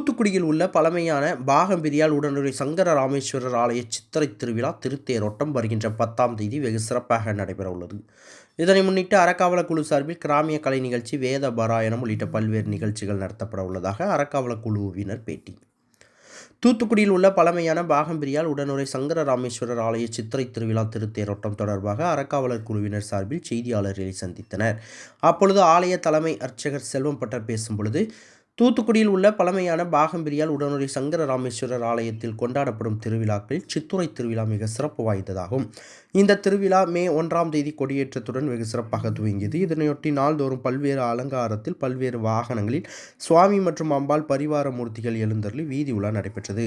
தூத்துக்குடியில் உள்ள பழமையான பாகம்பிரியால் உடனுறை சங்கர ராமேஸ்வரர் ஆலய சித்திரை திருவிழா திருத்தேரோட்டம் வருகின்ற பத்தாம் தேதி வெகு சிறப்பாக நடைபெற உள்ளது. இதனை முன்னிட்டு அறக்காவல குழு சார்பில் கிராமிய கலை நிகழ்ச்சி வேத பாராயணம் உள்ளிட்ட பல்வேறு நிகழ்ச்சிகள் நடத்தப்பட உள்ளதாக அறக்காவல குழுவினர் பேட்டி. தூத்துக்குடியில் உள்ள பழமையான பாகம்பிரியால் உடனுரை சங்கர ராமேஸ்வரர் ஆலய சித்திரை திருவிழா திருத்தேரோட்டம் தொடர்பாக அறக்காவலர் குழுவினர் சார்பில் செய்தியாளர்களை சந்தித்தனர். அப்பொழுது ஆலய தலைமை அர்ச்சகர் செல்வம் பட்டர் பேசும் பொழுது தூத்துக்குடியில் உள்ள பழமையான பாகம்பிரியால் உடனுறை சங்கர ராமேஸ்வரர் ஆலயத்தில் கொண்டாடப்படும் திருவிழாக்களில் சித்துரை திருவிழா மிக சிறப்பு வாய்ந்ததாகும். இந்த திருவிழா மே ஒன்றாம் தேதி கொடியேற்றத்துடன் வெகு சிறப்பாக துவங்கியது. இதனையொட்டி நாள்தோறும் பல்வேறு அலங்காரத்தில் பல்வேறு வாகனங்களில் சுவாமி மற்றும் அம்பாள் பரிவார மூர்த்திகள் எழுந்தருளி வீதி உலா நடைபெற்றது.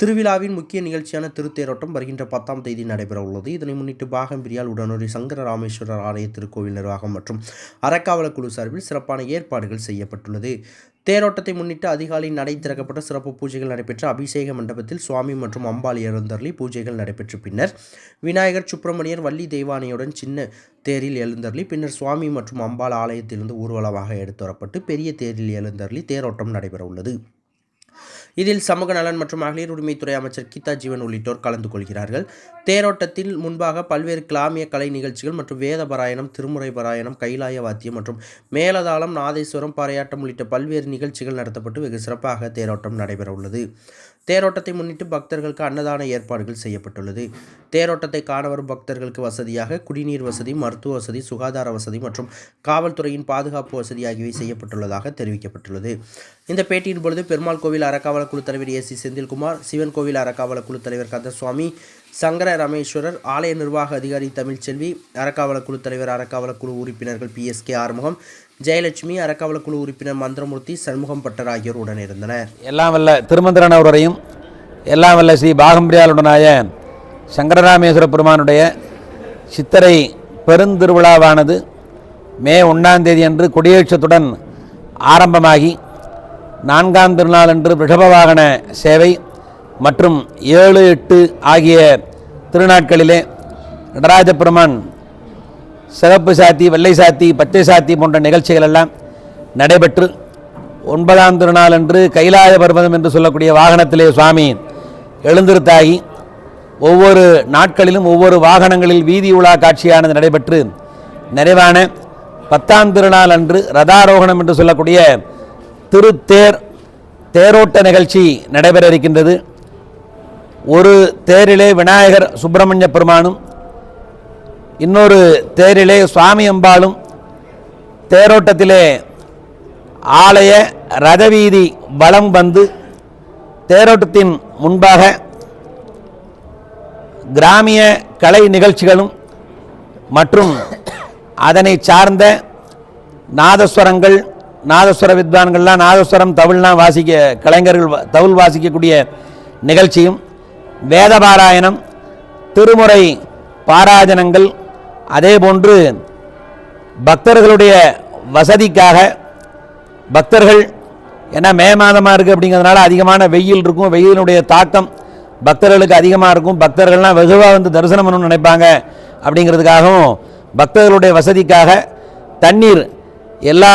திருவிழாவின் முக்கிய நிகழ்ச்சியான திருத்தேரோட்டம் வருகின்ற பத்தாம் தேதி நடைபெற உள்ளது. இதனை முன்னிட்டு பாகம்பிரியால் உடனடி சங்கர ராமேஸ்வரர் ஆலய திருக்கோவில் நிர்வாகம் மற்றும் அறக்காவல குழு சார்பில் சிறப்பான ஏற்பாடுகள் செய்யப்பட்டுள்ளது. தேரோட்டத்தை முன்னிட்டு அதிகாலை நடை திறக்கப்பட்ட சிறப்பு பூஜைகள் நடைபெற்ற அபிஷேக மண்டபத்தில் சுவாமி மற்றும் அம்பாள் எழுந்தருளி பூஜைகள் நடைபெற்ற பின்னர் விநாயகர் சுப்பிரமணியர் வள்ளி தெய்வானையுடன் சின்ன தேரில் எழுந்தருளி பின்னர் சுவாமி மற்றும் அம்பாள் ஆலயத்திலிருந்து ஊர்வலமாக எடுத்து வரப்பட்டு பெரிய தேரில் எழுந்தருளி தேரோட்டம் நடைபெற உள்ளது இதில் சமூக நலன் மற்றும் மகளிர் உரிமைத்துறை அமைச்சர் கீதா ஜீவன் உள்ளிட்டோர் கலந்து கொள்கிறார்கள். தேரோட்டத்தில் முன்பாக பல்வேறு கிளாமிய கலை நிகழ்ச்சிகள் மற்றும் வேத பாராயணம் திருமுறை பாராயணம் கைலாய வாத்தியம் மற்றும் மேலதாளம் நாதேஸ்வரம் பாறையாட்டம் உள்ளிட்ட பல்வேறு நிகழ்ச்சிகள் நடத்தப்பட்டு வெகு சிறப்பாக தேரோட்டம் நடைபெற உள்ளது தேரோட்டத்தை முன்னிட்டு பக்தர்களுக்கு அன்னதான ஏற்பாடுகள் செய்யப்பட்டுள்ளது. தேரோட்டத்தை காண வரும் பக்தர்களுக்கு வசதியாக குடிநீர் வசதி மருத்துவ வசதி சுகாதார வசதி மற்றும் காவல்துறையின் பாதுகாப்பு வசதி ஆகியவை செய்யப்பட்டுள்ளதாக தெரிவிக்கப்பட்டுள்ளது. இந்த பேட்டியின் பொழுது பெருமாள் கோவில் அறக்காவல குழு தலைவர் ஏ சி செந்தில்குமார் சிவன் கோவில் அறக்காவல குழு தலைவர் கந்தசுவாமி சங்கர ரமேஸ்வரர் ஆலய நிர்வாக அதிகாரி தமிழ்ச்செல்வி அறக்காவல குழு தலைவர் அறக்காவல குழு உறுப்பினர்கள் பிஎஸ்கே ஆறுமுகம் ஜெயலட்சுமி அறக்காவல குழு உறுப்பினர் மந்திரமூர்த்தி சண்முகம் பட்டர் ஆகியோர் உடன் இருந்தனர் எல்லாம் வல்ல திருமந்திரனவரையும் எல்லாம் வல்ல ஸ்ரீ பாகம்பிரியாளுடனாய சங்கரராமேஸ்வர பெருமானுடைய சித்திரை பெருந்திருவிழாவானது மே ஒன்றாம் தேதி அன்று கொடியேற்றத்துடன் ஆரம்பமாகி நான்காம் திருநாள் அன்று ரிஷப வாகன சேவை மற்றும் ஏழு எட்டு ஆகிய திருநாட்களிலே நடராஜ பெருமான் சாத்தி வெள்ளை சாத்தி பச்சை சாத்தி போன்ற நிகழ்ச்சிகள் எல்லாம் நடைபெற்று ஒன்பதாம் திருநாள் அன்று கைலாய பர்வதம் என்று சொல்லக்கூடிய வாகனத்திலே சுவாமி எழுந்திருத்தாகி ஒவ்வொரு நாட்களிலும் ஒவ்வொரு வாகனங்களில் வீதி உலா காட்சியானது நடைபெற்று நிறைவான பத்தாம் திருநாள் அன்று ரதாரோகணம் என்று சொல்லக்கூடிய திருத்தேர் தேரோட்ட நிகழ்ச்சி நடைபெற இருக்கின்றது ஒரு தேரிலே விநாயகர் சுப்பிரமணிய பெருமானும் இன்னொரு தேரிலே சுவாமி அம்பாளும் தேரோட்டத்திலே ஆலய ரதவீதி வளம் வந்து தேரோட்டத்தின் முன்பாக கிராமிய கலை நிகழ்ச்சிகளும் மற்றும் அதனை சார்ந்த நாதஸ்வரங்கள் நாதஸ்வர வித்வான்கள்லாம் நாதஸ்வரம் தவிழ்லாம் வாசிக்க கலைஞர்கள் வ- தவில் வாசிக்கக்கூடிய நிகழ்ச்சியும் வேத பாராயணம் திருமுறை பாராஜனங்கள் அதேபோன்று பக்தர்களுடைய வசதிக்காக பக்தர்கள் ஏன்னா மே மாதமாக இருக்குது அப்படிங்கிறதுனால அதிகமான வெயில் இருக்கும் வெயிலினுடைய தாக்கம் பக்தர்களுக்கு அதிகமாக இருக்கும் பக்தர்கள்லாம் வெகுவாக வந்து தரிசனம் பண்ணணும்னு நினைப்பாங்க அப்படிங்கிறதுக்காகவும் பக்தர்களுடைய வசதிக்காக தண்ணீர் எல்லா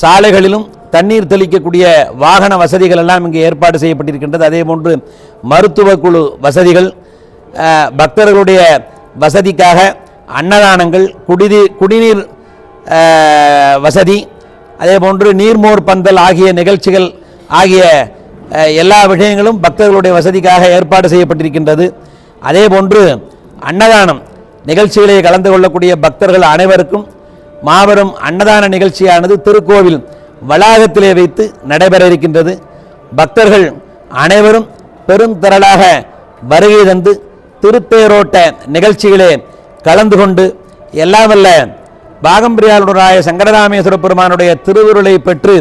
சாலைகளிலும் தண்ணீர் தெளிக்கக்கூடிய வாகன வசதிகள் எல்லாம் இங்கே ஏற்பாடு செய்யப்பட்டிருக்கின்றது. அதே போன்று மருத்துவ குழு வசதிகள் பக்தர்களுடைய வசதிக்காக அன்னதானங்கள் குடிநீர் குடிநீர் வசதி அதே போன்று நீர்மோர் பந்தல் ஆகிய நிகழ்ச்சிகள் ஆகிய எல்லா விஷயங்களும் பக்தர்களுடைய வசதிக்காக ஏற்பாடு செய்யப்பட்டிருக்கின்றது. அதே போன்று அன்னதானம் நிகழ்ச்சிகளை கலந்து கொள்ளக்கூடிய பக்தர்கள் அனைவருக்கும் மாபெரும் அன்னதான நிகழ்ச்சியானது திருக்கோவில் வளாகத்திலே வைத்து நடைபெற இருக்கின்றது. பக்தர்கள் அனைவரும் பெருந்திரளாக வருகை தந்து திருத்தேரோட்ட நிகழ்ச்சிகளே கலந்து கொண்டு எல்லாம் வல்ல பாகம்பிரியாளுடனாய சங்கரராமேஸ்வர பெருமானுடைய திருவுருளை பெற்று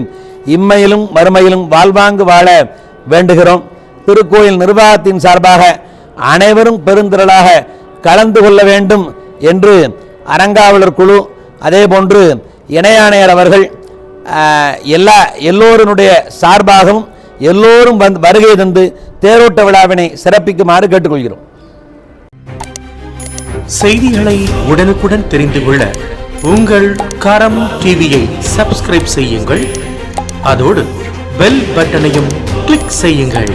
இம்மையிலும் மறுமையிலும் வாழ்வாங்கு வாழ வேண்டுகிறோம். திருக்கோயில் நிர்வாகத்தின் சார்பாக அனைவரும் பெருந்திரளாக கலந்து கொள்ள வேண்டும் என்று அரங்காவலர் குழு அதே போன்று இணையாணையர் அவர்கள் எல்லா எல்லோருடைய சார்பாகவும் எல்லோரும் வந்து வருகை தந்து தேரோட்ட விழாவினை சிறப்பிக்குமாறு கேட்டுக்கொள்கிறோம். செய்திகளை உடனுக்குடன் தெரிந்து கொள்ள உங்கள் கரம் டிவியை சப்ஸ்கிரைப் செய்யுங்கள். அதோடு பெல் பட்டனையும் கிளிக் செய்யுங்கள்.